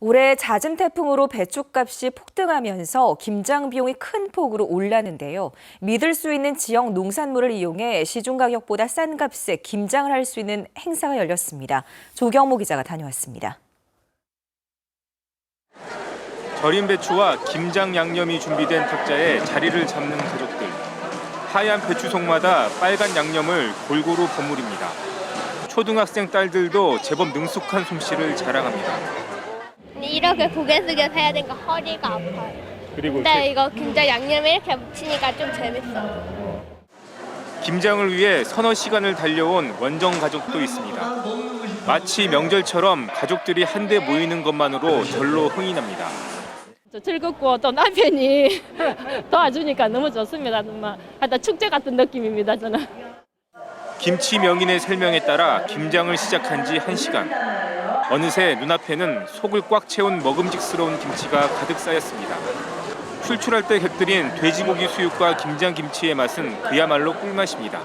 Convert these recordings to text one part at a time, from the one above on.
올해 잦은 태풍으로 배추값이 폭등하면서 김장 비용이 큰 폭으로 올랐는데요. 믿을 수 있는 지역 농산물을 이용해 시중 가격보다 싼 값에 김장을 할 수 있는 행사가 열렸습니다. 조경모 기자가 다녀왔습니다. 절인 배추와 김장 양념이 준비된 탁자에 자리를 잡는 가족들. 하얀 배추 속마다 빨간 양념을 골고루 버무립니다. 초등학생 딸들도 제법 능숙한 솜씨를 자랑합니다. 이렇게 고개 숙여서 해야 되니까 허리가 아파요. 그리고 근데 이거 김장 양념에 이렇게 묻히니까 좀 재밌어요. 김장을 위해 서너 시간을 달려온 원정 가족도 있습니다. 마치 명절처럼 가족들이 한데 모이는 것만으로 절로 흥이 납니다. 저 즐겁고 또 남편이 도와주니까 너무 좋습니다. 정말 하여튼 축제 같은 느낌입니다. 저는. 김치 명인의 설명에 따라 김장을 시작한 지 1시간. 어느새 눈앞에는 속을 꽉 채운 먹음직스러운 김치가 가득 쌓였습니다. 출출할 때 곁들인 돼지고기 수육과 김장 김치의 맛은 그야말로 꿀맛입니다.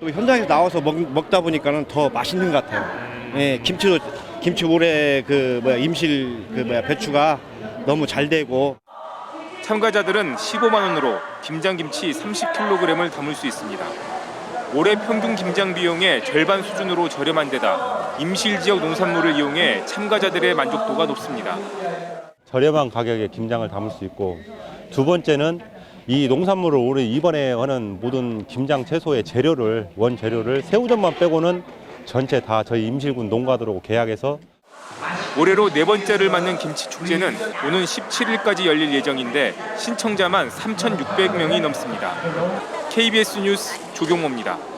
또 현장에서 나와서 먹, 먹다 보니까는 더 맛있는 것 같아요. 예, 김치도 김치 올해 그 뭐야 임실 그 뭐야 배추가 너무 잘 되고 참가자들은 15만 원으로 김장 김치 30kg을 담을 수 있습니다. 올해 평균 김장 비용의 절반 수준으로 저렴한 데다 임실 지역 농산물을 이용해 참가자들의 만족도가 높습니다. 저렴한 가격에 김장을 담을 수 있고 두 번째는 이 농산물을 올해 이번에 하는 모든 김장 채소의 재료를 원 재료를 새우젓만 빼고는 전체 다 저희 임실군 농가들하고 계약해서 올해로 네 번째를 맞는 김치 축제는 오는 17일까지 열릴 예정인데 신청자만 3,600명이 넘습니다. KBS 뉴스 조경모입니다.